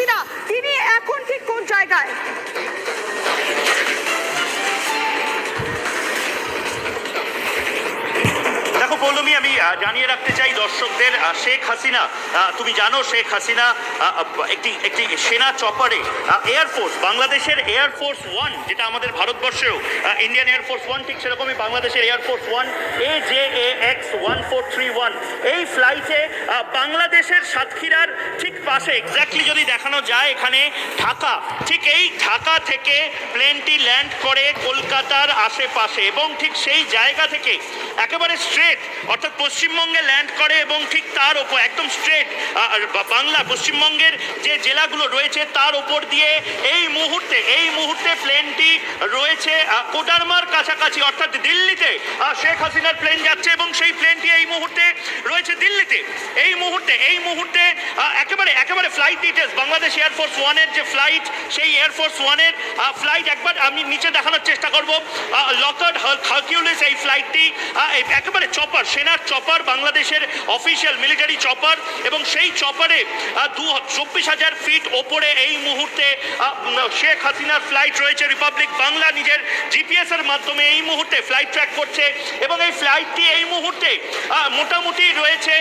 হাসিনা তিনি এখন ঠিক কোন জায়গায়? দেখো আমি জানিয়ে রাখতে চাই দর্শকদের শেখ হাসিনা তুমি জানো শেখ হাসিনা একটি একটি সেনা চপারে এয়ারফোর্স বাংলাদেশের এয়ারফোর্স ওয়ান যেটা আমাদের ভারতবর্ষেও ইন্ডিয়ান এয়ারফোর্স ওয়ান ঠিক সেরকমই বাংলাদেশের air force one A J A X one four three one এই ফ্লাইটে বাংলাদেশের সাতক্ষীরার ঠিক পাশে এক্স্যাক্টলি যদি দেখানো যায় এখানে ঢাকা, ঠিক এই ঢাকা থেকে প্লেনটি ল্যান্ড করে কলকাতার আশেপাশে, এবং ঠিক সেই জায়গা থেকে একেবারে স্ট্রেট অর্থাৎ পশ্চিমবঙ্গে ল্যান্ড করে এবং ঠিক তার ওপর, একদম স্ট্রেট বাংলা, পশ্চিমবঙ্গের যে জেলাগুলো রয়েছে তার ওপর দিয়ে এই মুহূর্তে এই মুহূর্তে প্লেনটি রয়েছে কোটারমার কাছাকাছি, অর্থাৎ দিল্লিতে শেখ হাসিনার প্লেন যাচ্ছে এবং সেই প্লেনটি এই মুহূর্তে রয়েছে দিল্লিতে। এই মুহূর্তে এই মুহূর্তে একেবারে একেবারে ফ্লাইট ডিটেলস বাংলাদেশ এয়ারফোর্স ওয়ানের যে ফ্লাইট সেই এয়ারফোর্স ওয়ানের ফ্লাইট একবার আমি নিচে দেখানোর চেষ্টা করব। লকার্ড হার্কিউলিস এই ফ্লাইটটি একেবারে চপার সেনার চপার বাংলাদেশের অফিসিয়াল মিলিটারি চপার এবং সেই চপারে দু চব্বিশ হাজার ফিট ওপরে এই মুহূর্তে শেখ হাসিনার ফ্লাইট রয়েছে রিপাবলিক বাংলা নিজের জিপিএসের মাধ্যমে এই মুহূর্তে ফ্লাইট ট্র্যাক করছে এবং এই ফ্লাইটটি এই মুহূর্তে মোটামুটি রয়েছে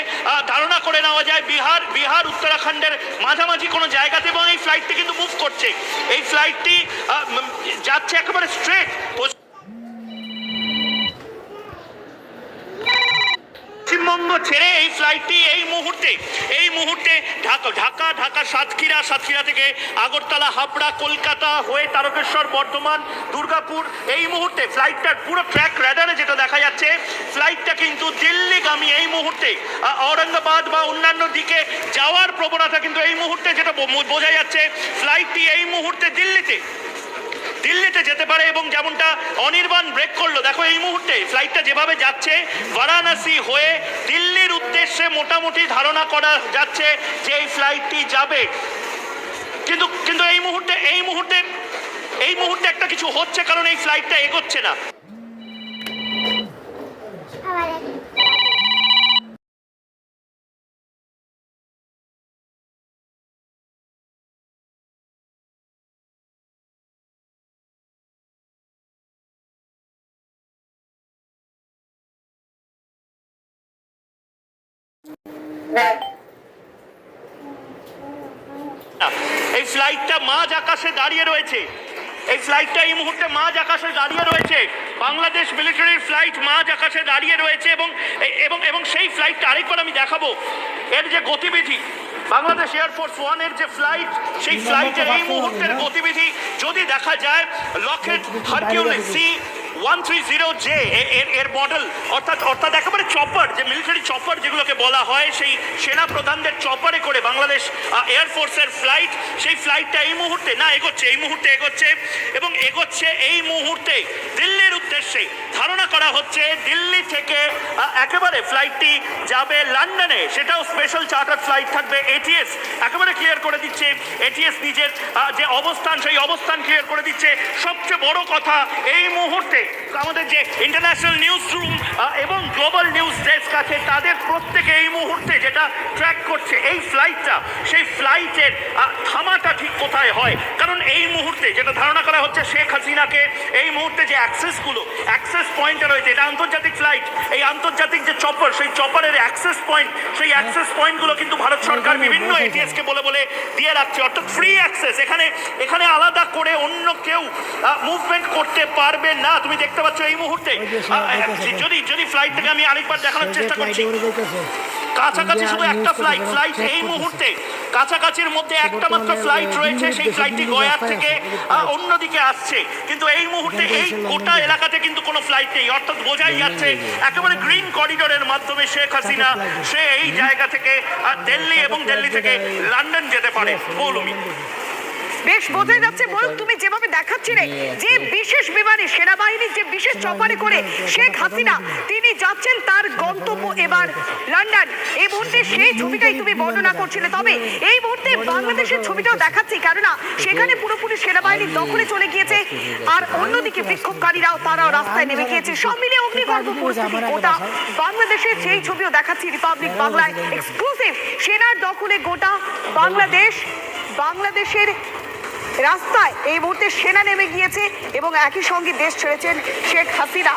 ধারণা করে নেওয়া যায় বিহার বিহার উত্তরাখণ্ডের মাঝামাঝি কোনো জায়গাতে এবং এই ফ্লাইটটি কিন্তু মুভ করছে। এই ফ্লাইটটি যাচ্ছে একেবারে স্ট্রেট পশ্চিমবঙ্গ ছেড়ে এই ফ্লাইটটি এই মুহূর্তে এই মুহূর্তে ঢাকা ঢাকা ঢাকা সাতক্ষীরা সাতক্ষীরা থেকে আগরতলা, হাবড়া, কলকাতা হয়ে তারকেশ্বর, বর্ধমান, দুর্গাপুর, এই মুহূর্তে ফ্লাইটটার পুরো ট্র্যাক র্যাডারে যেটা দেখা যাচ্ছে ফ্লাইটটা কিন্তু দিল্লিগামী এই মুহূর্তে ঔরঙ্গাবাদ বা অন্যান্য দিকে যাওয়ার প্রবণতা কিন্তু এই মুহূর্তে যেটা বোঝা যাচ্ছে ফ্লাইটটি এই মুহূর্তে দিল্লিতে দিল্লিতে যেতে পারে এবং যেমনটা অনির্বাণ ব্রেক করল, দেখো এই মুহূর্তে ফ্লাইটটা যেভাবে যাচ্ছে, বারাণসী হয়ে দিল্লির উদ্দেশ্যে মোটামুটি ধারণা করা যাচ্ছে যে এই ফ্লাইটটি যাবে। কিন্তু কিন্তু এই মুহূর্তে এই মুহূর্তে এই মুহূর্তে একটা কিছু হচ্ছে কারণ এই ফ্লাইটটা এগোচ্ছে না। এই ফ্লাইটটা মাঝ আকাশে দাঁড়িয়ে রয়েছে। এই ফ্লাইটটা এই মুহূর্তে মাঝ আকাশে দাঁড়িয়ে রয়েছে। বাংলাদেশ মিলিটারির ফ্লাইট মাঝ আকাশে দাঁড়িয়ে রয়েছে এবং এবং এবং সেই ফ্লাইটটা আরেকবার আমি দেখাবো। এর যে গতিবিধি, বাংলাদেশ এয়ারফোর্স ওয়ানের যে ফ্লাইট সেই ফ্লাইটের এই মুহূর্তের গতিবিধি যদি দেখা যায় Lockheed Hercules C one three zero J এর এর মডেল অর্থাৎ অর্থাৎ একেবারে চপার যে মিলিটারি চপার যেগুলোকে বলা হয় সেই সেনা প্রধানদের চপারে করে বাংলাদেশ এয়ারফোর্সের ফ্লাইট সেই ফ্লাইটটা এই মুহূর্তে না এগোচ্ছে এই মুহূর্তে এগোচ্ছে এবং এগোচ্ছে এই মুহূর্তে দিল্লির উদ্দেশ্যে ধারণা করা হচ্ছে দিল্লি থেকে একেবারে ফ্লাইটটি যাবে লন্ডনে সেটাও স্পেশাল চার্টার ফ্লাইট থাকবে এটিএস একেবারে ক্লিয়ার করে দিচ্ছে এটিএস নিজের যে অবস্থান সেই অবস্থান ক্লিয়ার করে দিচ্ছে সবচেয়ে বড় কথা এই মুহূর্তে আমাদের যে ইন্টারন্যাশনাল নিউজ রুম এবং গ্লোবাল নিউজ ডেস্ক আছে, তাদের প্রত্যেকে এই মুহূর্তে যেটা ট্র্যাক করছে, এই ফ্লাইটটা সেই ফ্লাইটের থামাটা ঠিক কোথায় হয়? কারণ এই মুহূর্তে যেটা ধারণা করা হচ্ছে, শেখ হাসিনাকে এই মুহূর্তে যে অ্যাক্সেসগুলো অ্যাক্সেস পয়েন্টে রয়েছে, এটা আন্তর্জাতিক ফ্লাইট এই আন্তর্জাতিক যে চপার সেই চপারের অ্যাক্সেস পয়েন্ট সেই অ্যাক্সেস পয়েন্টগুলো কিন্তু ভারত সরকার বিভিন্ন এটিএস কে বলে বলে দিয়ে রাখছে অর্থাৎ ফ্রি অ্যাক্সেস এখানে এখানে আলাদা করে অন্য কেউ মুভমেন্ট করতে পারবে না। তুমি দেখতে পাচ্ছ এই মুহূর্তে যদি যদি ফ্লাইট থেকে আমি আরেকবার দেখানোর চেষ্টা করছি। কাছাকাছি শুধু একটা ফ্লাইট ফ্লাইট এই মুহূর্তে। কাছাকাছির মধ্যে একটা মাত্র ফ্লাইট রয়েছে সেই ফ্লাইটটি গয়ার থেকে অন্যদিকে আসছে। কিন্তু এই মুহূর্তে এই গোটা এলাকাতে কিন্তু কোনো ফ্লাইট নেই। অর্থাৎ বোঝাই যাচ্ছে একেবারে গ্রিন করিডোরের মাধ্যমে শেখ হাসিনা সে এই জায়গা থেকে দিল্লি এবং দিল্লি থেকে লন্ডন যেতে পারে। পৌলমী বেশ বোঝাই যাচ্ছে ময়ূক তুমি যেভাবে দেখাচ্ছিলে যে বিশেষ বিমানে সেনাবাহিনীর যে বিশেষ চপারে করে শেখ হাসিনা তিনি যাচ্ছেন তার গন্তব্য এবার লন্ডন। এই মুহূর্তে সেই ছবিটাই তুমি বর্ণনা করছিলে। তবে এই মুহূর্তে বাংলাদেশের ছবিটাও দেখাচ্ছি কেননা সেখানে পুরোপুরি সেনাবাহিনীর দখলে চলে গিয়েছে আর অন্যদিকে বিক্ষোভকারীরাও তারাও রাস্তায় নেমে গিয়েছে। সব মিলিয়ে অগ্নিগর্ভ পরিস্থিতি গোটা বাংলাদেশের সেই ছবিও দেখাচ্ছি রিপাবলিক বাংলায়। এক্সক্লুসিভ সেনার দখলে গোটা বাংলাদেশ বাংলাদেশের রাস্তায় এই মুহূর্তে সেনা নেমে গিয়েছে এবং একই সঙ্গে দেশ ছেড়েছেন শেখ হাসিনা।